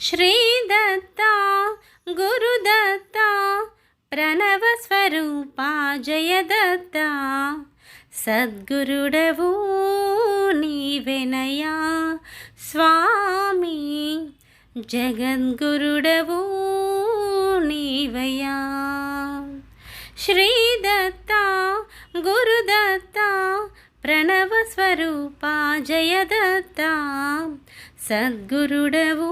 శ్రీదత్త గురుదత్త ప్రణవస్వరూపా జయదత్త సద్గురుడవు నీవెనయా స్వామి జగద్గురుడవు నీవయా శ్రీదత్త గురుదత్త ప్రణవస్వరూపా జయదత్త సద్గురుడవు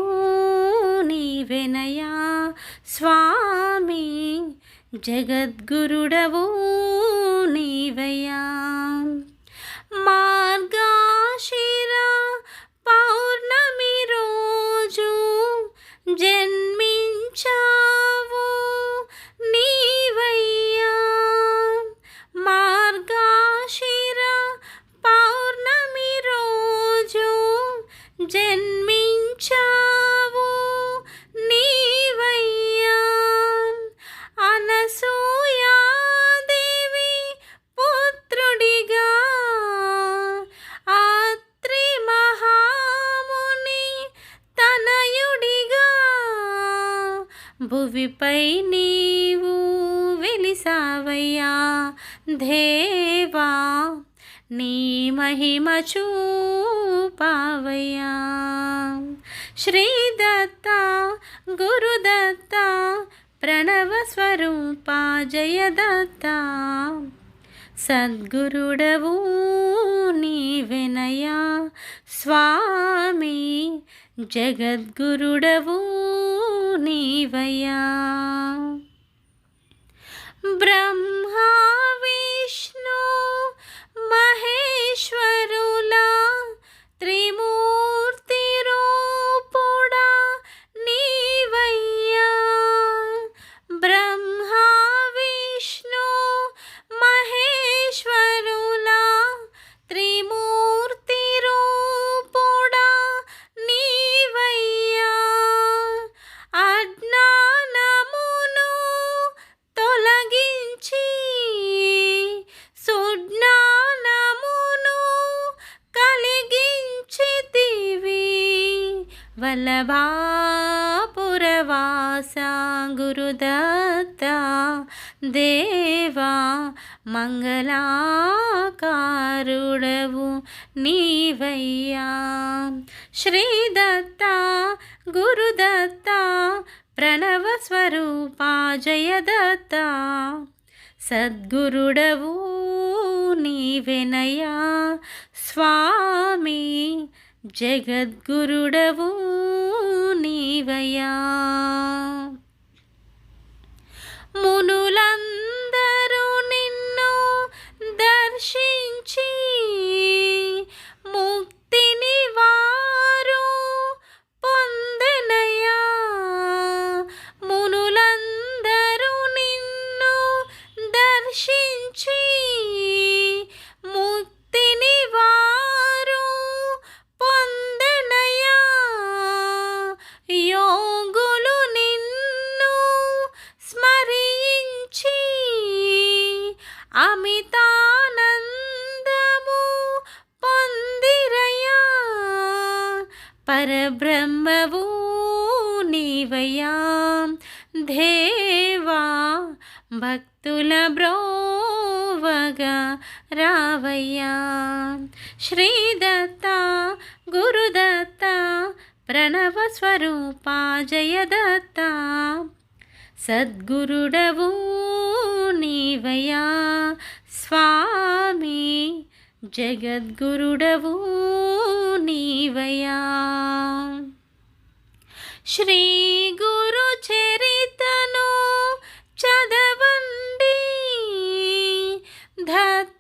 నీవెనయా స్వామి. జగద్గురుడవు నీవయ్యా. మార్గాశిరా పౌర్ణమి రోజు జన్ జన్మించావు నీవయ్యా. అనసూయాదేవి పుత్రుడిగా. ఆత్రి మహాముని తనయుడిగా. భువిపై నీవు వెలిసావయ్యా. దేవా నీ మహిమ చూపావయ్యా. శ్రీదత్త గురుదత్త ప్రణవ స్వరూపా జయదత్త సద్గురుడవు నీవెనయా స్వామి జగద్గురుడవు నీవయ్యా. బ్రహ్మా విష్ణు వల్లభాపురవాస గురుదత్త దేవా మంగళాకారుడవు నీవయ్యా శ్రీదత్త గురుదత్త ప్రణవ స్వరూపా జయదత్త సద్గురుడవు నీవెనయా స్వామి జగద్గురుడవు నీవయా అమితానందము పొందిరయా. పరబ్రహ్మవు నీవయా దేవా భక్తుల బ్రోవగా రావయ్యా. శ్రీదత్త గురుదత్త ప్రణవ స్వరూపా జయదత్త. సద్గురుడవూ నీవయా స్వామి జగద్గురుడవు నీవయా శ్రీ గురు చరితను చదవండి ధత్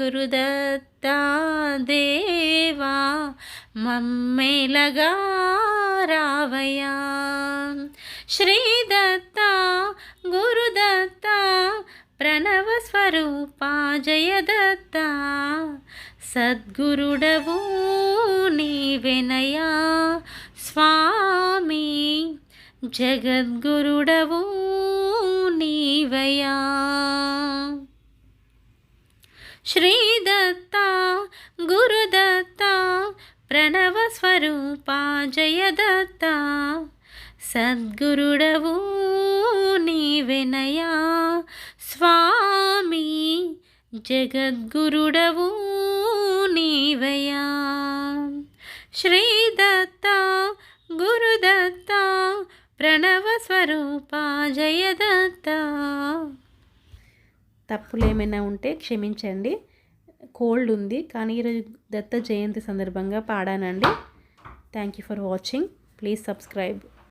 గురుదత్త దేవా మమ్మేలగా రావయ్యా. శ్రీదత్త గురుదత్త ప్రణవ స్వరూప జయదత్త సద్గురుడవు నీవెనయా స్వామి జగద్గురుడవు నీవయా. శ్రీదత్త గురుదత్త ప్రణవ స్వరూప జయదత్త సద్గురుడవు నీవెనయా స్వామి జగద్గురుడవు నీవయా శ్రీదత్త గురుదత్త ప్రణవ స్వరూప జయదత్త తప్పులు ఏమైనా ఉంటే క్షమించండి. కోల్డ్ ఉంది. కానీ ఈరోజు దత్త జయంతి సందర్భంగా పాడానండి. Thank you for watching please subscribe